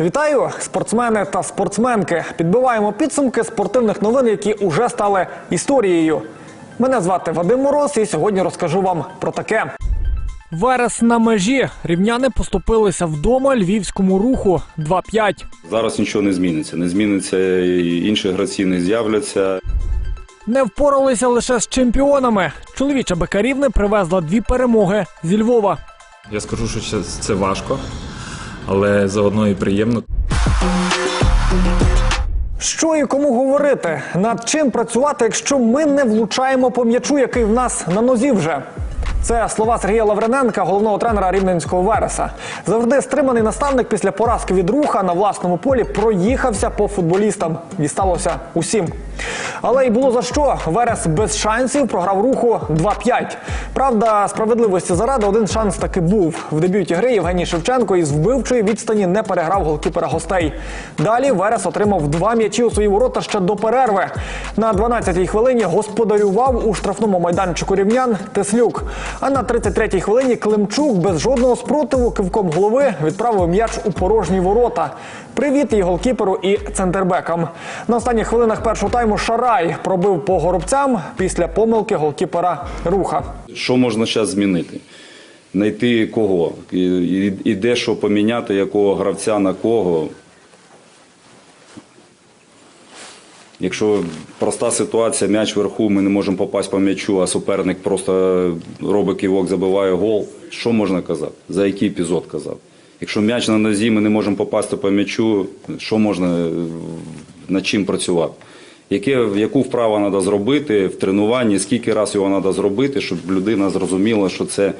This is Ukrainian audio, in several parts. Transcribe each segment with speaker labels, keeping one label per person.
Speaker 1: Вітаю, спортсмени та спортсменки. Підбиваємо підсумки спортивних новин, які уже стали історією. Мене звати Вадим Мороз, і сьогодні розкажу вам про таке. Верес на межі. Рівняни поступилися вдома львівському руху 2-5.
Speaker 2: Зараз нічого не зміниться. Не зміниться і інші гравці не з'являться.
Speaker 1: Не впоралися лише з чемпіонами. Чоловіча Бекарівни привезла дві перемоги зі Львова.
Speaker 3: Я скажу, що це, це важко, але заодно і приємно.
Speaker 1: Що і кому говорити? Над чим працювати, якщо ми не влучаємо по м'ячу, який в нас на нозі вже? Це слова Сергія Лаврененка, головного тренера рівненського Вереса. Завжди стриманий наставник після поразки від руха на власному полі проїхався по футболістам. Дісталося усім. Але й було за що. Верес без шансів програв руху 2-5. Правда, справедливості заради один шанс таки був. В дебюті гри Євгеній Шевченко із вбивчої відстані не переграв голкіпера гостей. Далі Верес отримав два м'ячі у свої ворота ще до перерви. На 12-й хвилині господарював у штрафному майданчику рівнян Теслюк. А на 33-й хвилині Климчук без жодного спротиву кивком голови відправив м'яч у порожні ворота. Привіт і голкіперу, і центрбекам. На останніх хвилинах першого тайму Шарай пробив по горобцям після помилки голкіпера руха.
Speaker 2: Що можна зараз змінити? Знайти кого? І, і, і де що поміняти, якого гравця на кого. Якщо проста ситуація, м'яч вверху, ми не можемо попасти по м'ячу, а суперник просто робить кивок, забиває гол. Що можна казати? За який епізод казав? Якщо м'яч на нозі, ми не можемо попасти по м'ячу, що можна е, над чим працювати? Яке, яку вправу треба зробити в тренуванні, скільки разів його треба зробити, щоб людина зрозуміла, що це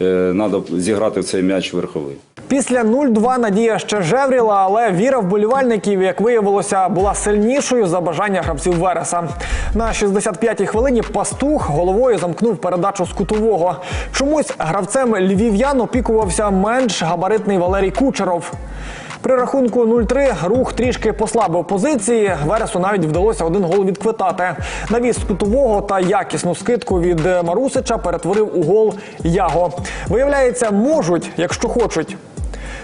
Speaker 2: треба зіграти в цей м'яч верховий.
Speaker 1: Після 0-2 надія ще жевріла, але віра вболівальників, як виявилося, була сильнішою за бажання гравців Вереса. На 65-й хвилині пастух головою замкнув передачу з кутового. Чомусь гравцем львів'ян опікувався менш габаритний Валерій Кучеров. При рахунку 0-3 рух трішки послабив позиції. Вересу навіть вдалося один гол відквитати. Навіс кутового та якісну скидку від Марусича перетворив у гол Яго. Виявляється, можуть, якщо хочуть.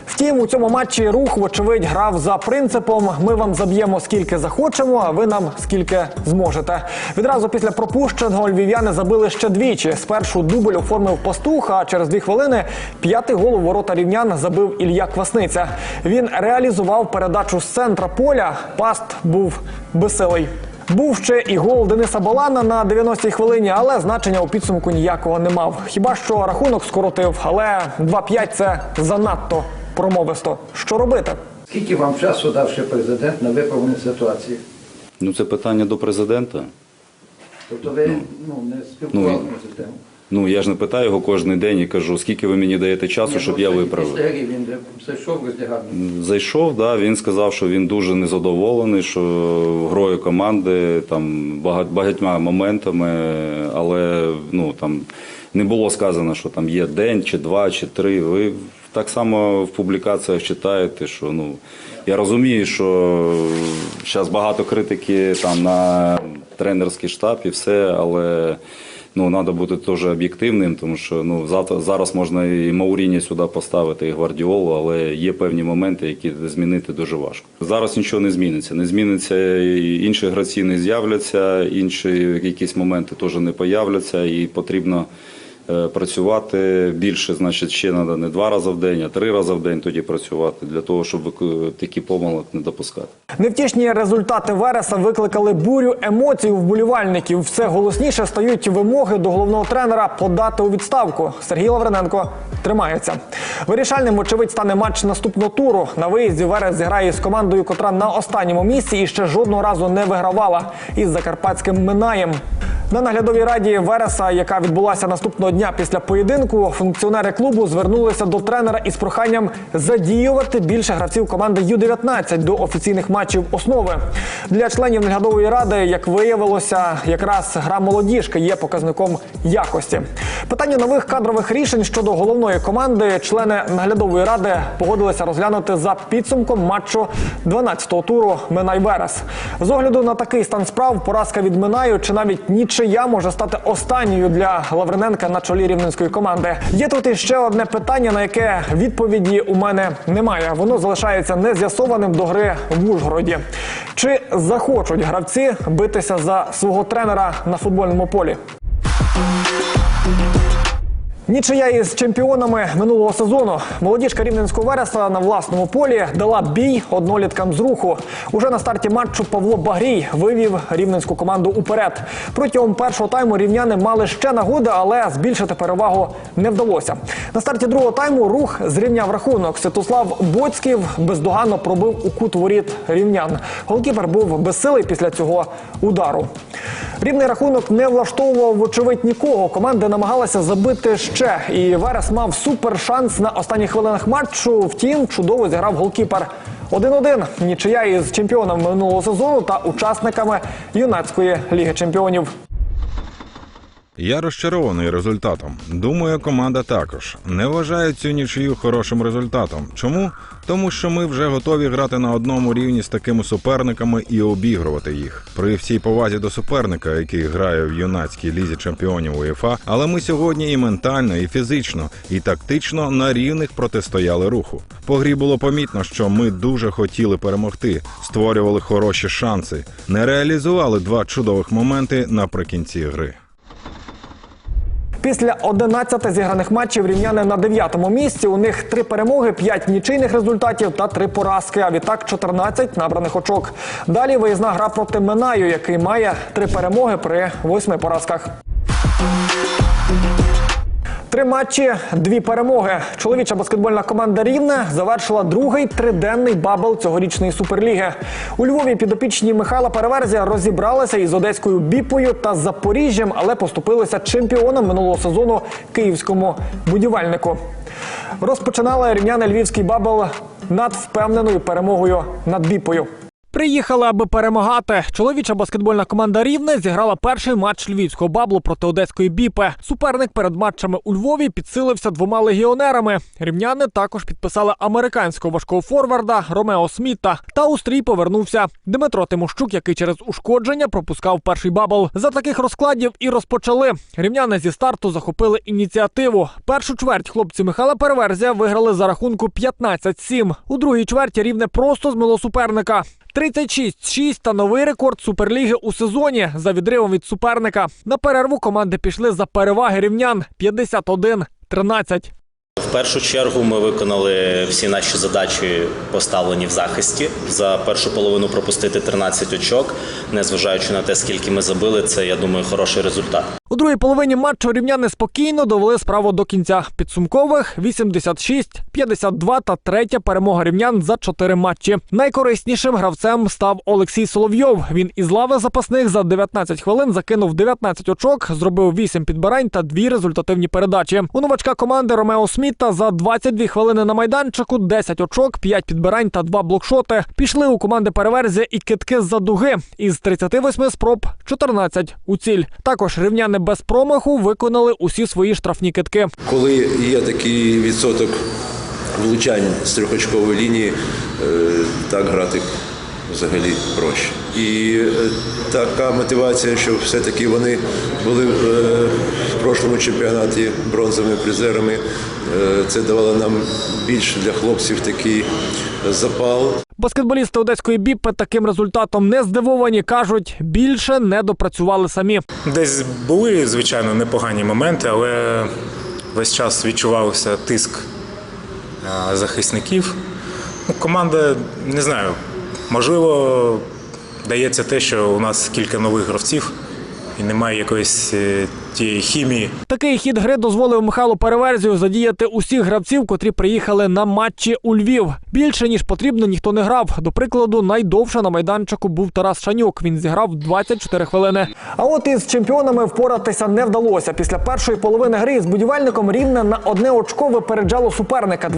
Speaker 1: Втім, у цьому матчі рух, вочевидь, грав за принципом: ми вам заб'ємо скільки захочемо, а ви нам скільки зможете. Відразу після пропущеного львів'яни забили ще двічі. Спершу дубль оформив пастух, а через дві хвилини п'ятий гол у ворота рівнян забив Ілля Квасниця. Він реалізував передачу з центра поля. Паст був безсилий. Був ще і гол Дениса Балана на 90-й хвилині, але значення у підсумку ніякого не мав. Хіба що рахунок скоротив, але 2-5 – це занадто промовисто. Що робити?
Speaker 4: Скільки вам часу дав ще президент на виправлення ситуації?
Speaker 2: Ну, це питання до президента.
Speaker 4: Тобто ви ну, не спілкувалися на цю тему?
Speaker 2: Ну, я ж не питаю його кожен день і кажу, скільки ви мені даєте часу,
Speaker 4: Ні,
Speaker 2: щоб
Speaker 4: ну,
Speaker 2: я виправив.
Speaker 4: Він зайшов в.
Speaker 2: Зайшов, да, він сказав, що він дуже незадоволений, що грою команди там багатьма моментами, але ну там не було сказано, що там є день, чи два, чи три. Ви так само в публікаціях читаєте, що ну я розумію, що зараз багато критики там на тренерський штаб і все, але. Ну, треба бути теж об'єктивним, тому що ну, зараз можна і Мауріні сюди поставити, і Гвардіолу, але є певні моменти, які змінити дуже важко. Зараз нічого не зміниться. Не зміниться, і інші гравці не з'являться, інші якісь моменти теж не появляться, і потрібно працювати більше, значить, ще треба не два рази в день, а три рази в день тоді працювати, для того, щоб е, такі помилок не допускати.
Speaker 1: Невтішні результати Вереса викликали бурю емоцій у вболівальників. Все голосніше стають вимоги до головного тренера подати у відставку. Сергій Лаврененко тримається. Вирішальним, вочевидь, стане матч наступного туру. На виїзді Верес зіграє з командою, котра на останньому місці і ще жодного разу не вигравала із закарпатським Минаєм. На наглядовій раді Вереса, яка відбулася наступного дня після поєдинку, функціонери клубу звернулися до тренера із проханням задіювати більше гравців команди Ю-19 до офіційних матчів основи. Для членів наглядової ради, як виявилося, якраз гра молодіжки є показником якості. Питання нових кадрових рішень щодо головної команди члени наглядової ради погодилися розглянути за підсумком матчу 12-го туру Минай Верес. З огляду на такий стан справ, поразка від Минаю чи навіть ніч нічия може стати останньою для Лавриненка на чолі рівненської команди. Є тут іще одне питання, на яке відповіді у мене немає. Воно залишається нез'ясованим до гри в Ужгороді. Чи захочуть гравці битися за свого тренера на футбольному полі? Нічия із чемпіонами минулого сезону. Молодіжка рівненського вереса на власному полі дала бій одноліткам з руху. Уже на старті матчу Павло Багрій вивів рівненську команду уперед. Протягом першого тайму рівняни мали ще нагоди, але збільшити перевагу не вдалося. На старті другого тайму рух зрівняв рахунок. Святослав Боцьків бездоганно пробив у кут воріт рівнян. Голкіпер був безсилий після цього удару. Рівний рахунок не влаштовував вочевидь нікого. Команди намагалася забити ще. І Верес мав супер шанс на останніх хвилинах матчу. Втім, чудово зіграв голкіпер. 1-1. Нічия із чемпіоном минулого сезону та учасниками юнацької ліги чемпіонів.
Speaker 5: Я розчарований результатом. Думаю, команда також не вважає цю нічию хорошим результатом. Чому? Тому що ми вже готові грати на одному рівні з такими суперниками і обігрувати їх. При всій повазі до суперника, який грає в юнацькій лізі чемпіонів УЄФА, але ми сьогодні і ментально, і фізично, і тактично на рівних протистояли руху. По грі було помітно, що ми дуже хотіли перемогти, створювали хороші шанси, не реалізували два чудових моменти наприкінці гри.
Speaker 1: Після 11 зіграних матчів рівняни на 9-му місці. У них три перемоги, 5 нічийних результатів та три поразки. А відтак 14 набраних очок. Далі виїзна гра проти Минаю, який має три перемоги при 8 поразках. Три матчі, дві перемоги. Чоловіча баскетбольна команда Рівне завершила другий триденний бабл цьогорічної суперліги. У Львові підопічні Михайла Переверзя розібралися із одеською біпою та Запоріжжям, але поступилися чемпіоном минулого сезону київському будівельнику. Розпочинали рівняни львівський бабл над впевненою перемогою над біпою. Приїхали, аби перемагати. Чоловіча баскетбольна команда Рівне зіграла перший матч львівського баблу проти одеської біпи. Суперник перед матчами у Львові підсилився двома легіонерами. Рівняни також підписали американського важкого форварда Ромео Сміта. Та у стрій повернувся Дмитро Тимощук, який через ушкодження пропускав перший бабл. За таких розкладів і розпочали. Рівняни зі старту захопили ініціативу. Першу чверть хлопці Михайла Переверзя виграли за рахунку 15-7. У другій чверті рівне просто змило суперника. 36-6 та новий рекорд суперліги у сезоні за відривом від суперника. На перерву команди пішли за переваги рівнян 51-13.
Speaker 6: В першу чергу ми виконали всі наші задачі, поставлені в захисті. За першу половину пропустити 13 очок, незважаючи на те, скільки ми забили, це я думаю хороший результат.
Speaker 1: У другій половині матчу рівняни спокійно довели справу до кінця. Підсумкових 86-52 та третя перемога рівнян за чотири матчі. Найкориснішим гравцем став Олексій Соловйов. Він із лави запасних за 19 хвилин закинув 19 очок, зробив 8 підбирань та дві результативні передачі. У новачка команди Ромео Сміта за 22 хвилини на майданчику 10 очок, 5 підбирань та 2 блокшоти. Пішли у команди переверзя і китки з-за дуги. Із 38 спроб 14 у ціль. Також рівняни без промаху виконали усі свої штрафні китки.
Speaker 7: Коли є такий відсоток влучань з трьохочкової лінії, е, так грати взагалі проще. І е, така мотивація, що все-таки вони були е, в прошлому чемпіонаті бронзовими призерами, е, це давало нам більше для хлопців такий запал.
Speaker 1: Баскетболісти одеської біпи таким результатом не здивовані. кажуть, більше не допрацювали самі.
Speaker 8: Десь були, звичайно, непогані моменти, але весь час відчувався тиск захисників. Ну, команда, не знаю, можливо, дається те, що у нас кілька нових гравців і немає якоїсь тієї хімії.
Speaker 1: Такий хід гри дозволив Михайлу Переверзію задіяти усіх гравців, котрі приїхали на матчі у Львів. Більше ніж потрібно, ніхто не грав. До прикладу, найдовше на майданчику був Тарас Шанюк. Він зіграв 24 хвилини. А от із чемпіонами впоратися не вдалося. Після першої половини гри з будівельником рівне на одне очко випереджало суперника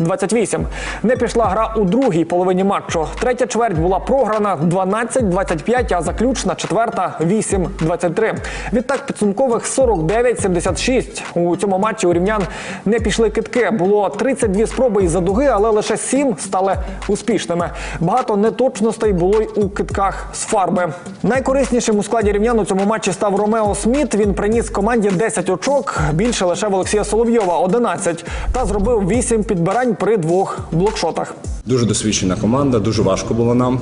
Speaker 1: 29-28. Не пішла гра у другій половині матчу. Третя чверть була програна 12-25, а заключна четверта 8-23. Відтак підсумували підсумкових 49-76. У цьому матчі у рівнян не пішли китки. Було 32 спроби із-за дуги, але лише 7 стали успішними. Багато неточностей було й у китках з фарби. Найкориснішим у складі рівнян у цьому матчі став Ромео Сміт. Він приніс команді 10 очок, більше лише в Олексія Соловйова 11, та зробив 8 підбирань при двох блокшотах.
Speaker 9: Дуже досвідчена команда, дуже важко було нам.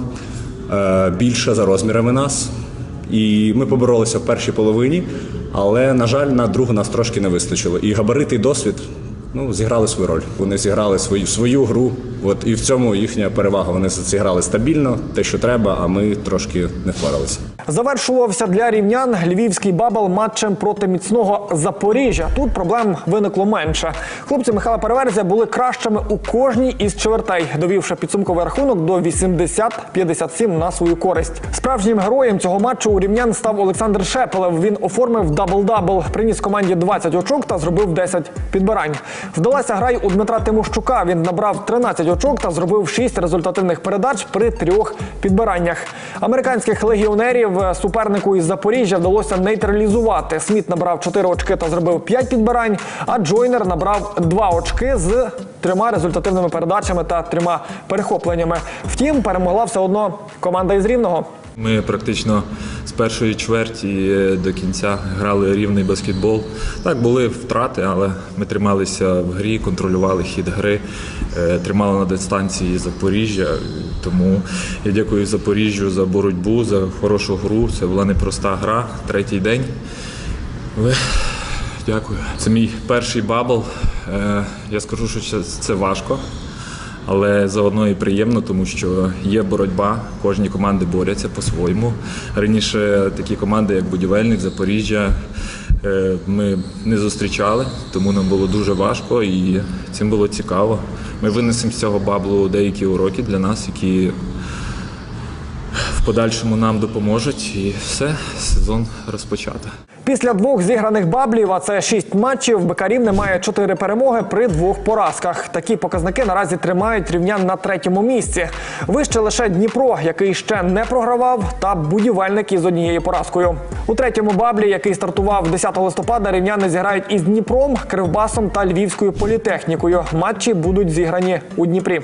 Speaker 9: Е, Більше за розмірами нас. І ми поборолися в першій половині, але, на жаль, на другу нас трошки не вистачило. І габарити, і досвід ну, зіграли свою роль. Вони зіграли свою, свою гру. От, і в цьому їхня перевага. Вони зіграли стабільно, те, що треба, а ми трошки не впоралися.
Speaker 1: Завершувався для рівнян львівський бабл матчем проти міцного Запоріжжя. Тут проблем виникло менше. Хлопці Михайла Переверзя були кращими у кожній із чвертей, довівши підсумковий рахунок до 80-57 на свою користь. Справжнім героєм цього матчу у рівнян став Олександр Шепелев. Він оформив дабл-дабл, приніс команді 20 очок та зробив 10 підбирань. Вдалася гра й у Дмитра Тимощука. Він набрав 13 очок та зробив 6 результативних передач при трьох підбираннях. Американських легіонерів е, супернику із Запоріжжя вдалося нейтралізувати. Сміт набрав 4 очки та зробив 5 підбирань, а Джойнер набрав 2 очки з трьома результативними передачами та трьома перехопленнями. Втім, перемогла все одно команда із рівного.
Speaker 3: Ми практично з першої чверті е, до кінця грали рівний баскетбол. Так, були втрати, але ми трималися в грі, контролювали хід гри, е, тримали на дистанції Запоріжжя. Тому я дякую Запоріжжю за боротьбу, за хорошу гру. Це була непроста гра, третій день. Дякую. Це мій перший бабл. Е, Я скажу, що це важко. Але заодно і приємно, тому що є боротьба, кожні команди борються по-своєму. Раніше такі команди, як Будівельник, Запоріжжя, е, ми не зустрічали, тому нам було дуже важко і цим було цікаво. Ми винесемо з цього баблу деякі уроки для нас, які в подальшому нам допоможуть, і все, сезон розпочато.
Speaker 1: Після двох зіграних баблів, а це шість матчів, Бекарівне має чотири перемоги при двох поразках. Такі показники наразі тримають рівнян на третьому місці. Вище лише Дніпро, який ще не програвав, та будівельник із однією поразкою. У третьому баблі, який стартував 10 листопада, рівняни зіграють із Дніпром, Кривбасом та Львівською політехнікою. Матчі будуть зіграні у Дніпрі.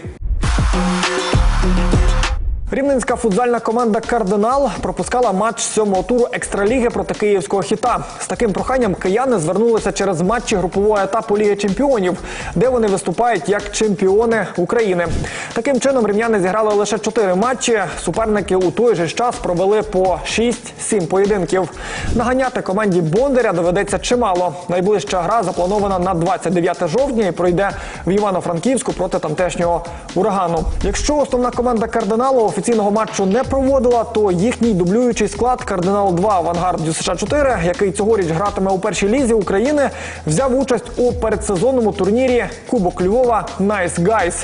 Speaker 1: Рівненська футзальна команда Кардинал пропускала матч сьомого туру екстраліги проти київського хіта. З таким проханням кияни звернулися через матчі групового етапу Ліги Чемпіонів, де вони виступають як чемпіони України. Таким чином рівняни зіграли лише чотири матчі. Суперники у той же час провели по 6-7 поєдинків. Наганяти команді Бондаря доведеться чимало. Найближча гра запланована на 29 жовтня і пройде в Івано-Франківську проти тамтешнього урагану. Якщо основна команда кардиналу офіційного матчу не проводила, то їхній дублюючий склад Кардинал 2 Авангард США 4 який цьогоріч гратиме у першій лізі України, взяв участь у передсезонному турнірі Кубок Львова Nice Guys.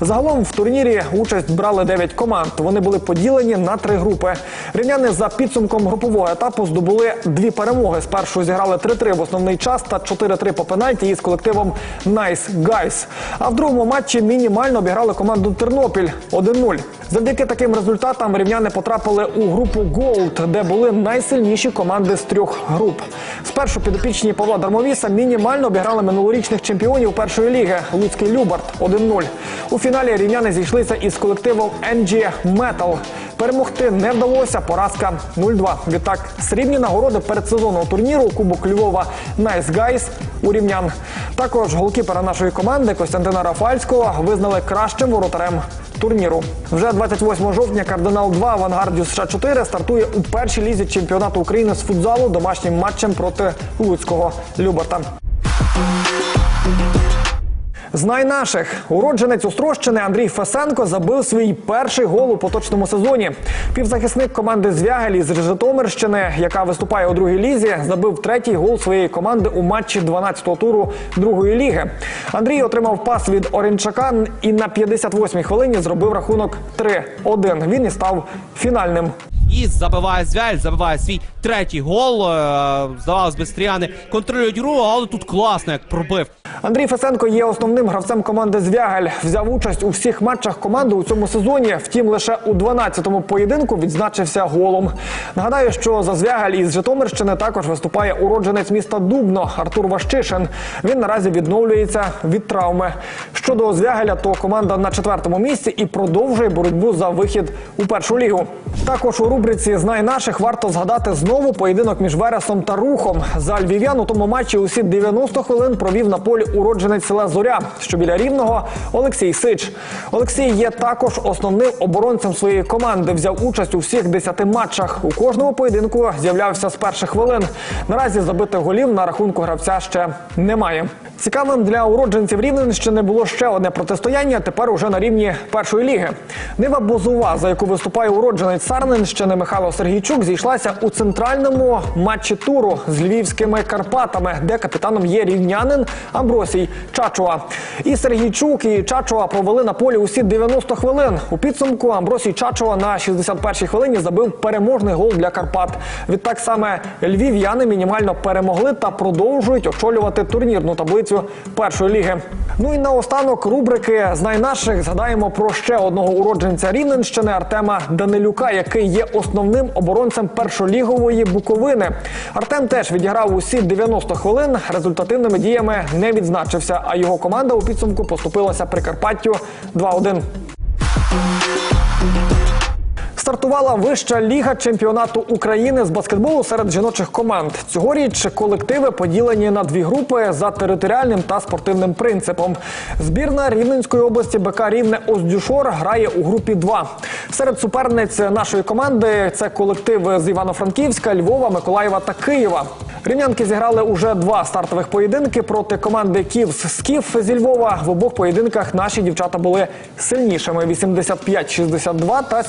Speaker 1: Загалом в турнірі участь брали 9 команд. Вони були поділені на три групи. Рівняни за підсумком групового етапу здобули дві перемоги. Спершу зіграли 3-3 в основний час та 4-3 по пенальті із колективом Nice Guys. А в другому матчі мінімально обіграли команду Тернопіль 1-0. Завдяки таким результатам рівняни потрапили у групу Голд, де були найсильніші команди з трьох груп. Спершу підопічні Павла Дармовіса мінімально обіграли минулорічних чемпіонів першої ліги Луцький Любарт 1-0. У фіналі рівняни зійшлися із колективом NG Metal. Перемогти не вдалося. Поразка 0-2. Відтак срібні нагороди передсезонного турніру Кубок Львова Nice Guys у рівнян. Також голкіпера нашої команди Костянтина Рафальського визнали кращим воротарем турніру. Вже 28 жовтня кардинал 2 Авангард США 4 стартує у першій лізі чемпіонату України з футзалу домашнім матчем проти Луцького Люберта. Знай наших уродженець Острощини Андрій Фесенко забив свій перший гол у поточному сезоні. Півзахисник команди Звягель із Житомирщини, яка виступає у другій лізі, забив третій гол своєї команди у матчі 12-го туру другої ліги. Андрій отримав пас від Орінчака і на 58-й хвилині зробив рахунок 3-1. Він і став фінальним.
Speaker 10: І забиває Звяль, забиває свій третій гол. Е, Здавалось би, стріяни контролюють гру, але тут класно, як пробив.
Speaker 1: Андрій Фесенко є основним гравцем команди Звягель. Взяв участь у всіх матчах команди у цьому сезоні. Втім, лише у 12-му поєдинку відзначився голом. Нагадаю, що за Звягель із Житомирщини також виступає уродженець міста Дубно Артур Ващишин. Він наразі відновлюється від травми. Щодо Звягеля, то команда на четвертому місці і продовжує боротьбу за вихід у першу лігу. Також у рубриці Знай наших варто згадати знову поєдинок між Вересом та Рухом. За львів'ян у тому матчі усі 90 хвилин провів на полі уродженець села Зоря, що біля рівного Олексій Сич. Олексій є також основним оборонцем своєї команди. Взяв участь у всіх 10 матчах. У кожному поєдинку з'являвся з перших хвилин. Наразі забитих голів на рахунку гравця ще немає. Цікавим для уродженців Рівненщини було ще одне протистояння. Тепер уже на рівні першої ліги. Нива Бозова, за яку виступає уродженець Сарненщини Михайло Сергійчук, зійшлася у центральному матчі туру з львівськими Карпатами, де капітаном є рівнянин Амбросій Чачова. І Сергійчук і Чачова провели на полі усі 90 хвилин. У підсумку Амбросій Чачова на 61-й хвилині забив переможний гол для Карпат. Відтак саме львів'яни мінімально перемогли та продовжують очолювати турнірну таблицю першої ліги. Ну і наостанок рубрики з найнаших згадаємо про ще одного уродженця Рівненщини Артема Данилюка, який є основним оборонцем першолігової Буковини. Артем теж відіграв усі 90 хвилин. Результативними діями не відзначився, а його команда у підсумку поступилася Прикарпаттю 2-1. Стартувала вища ліга чемпіонату України з баскетболу серед жіночих команд. Цьогоріч колективи поділені на дві групи за територіальним та спортивним принципом. Збірна Рівненської області БК Рівне Оздюшор грає у групі 2. Серед суперниць нашої команди це колективи з Івано-Франківська, Львова, Миколаєва та Києва. Рівнянки зіграли уже два стартових поєдинки проти команди Ківс Скіф зі Львова. В обох поєдинках наші дівчата були сильнішими: 85-62 та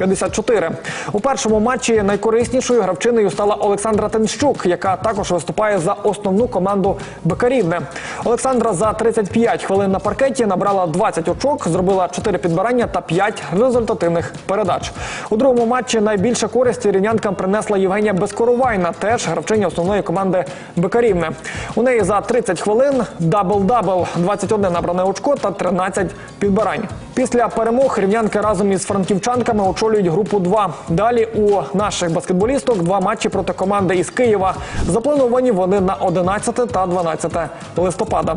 Speaker 1: 79-54. У першому матчі найкориснішою гравчиною стала Олександра Тенщук, яка також виступає за основну команду Бекарівне. Олександра за 35 хвилин на паркеті набрала 20 очок, зробила 4 підбирання та 5 результативних передач. У другому матчі найбільше користі рівнянкам принесла Євгенія Безкоровайна, теж гравчиня основної команди Бекарівне. У неї за 30 хвилин дабл-дабл, 21 набране очко та 13 підбирань. Після перемог рівнянки разом із франківчанками очолюють групу 2. Далі у наших баскетболісток два матчі проти команди із Києва. Заплановані вони на 11 та 12 листопада.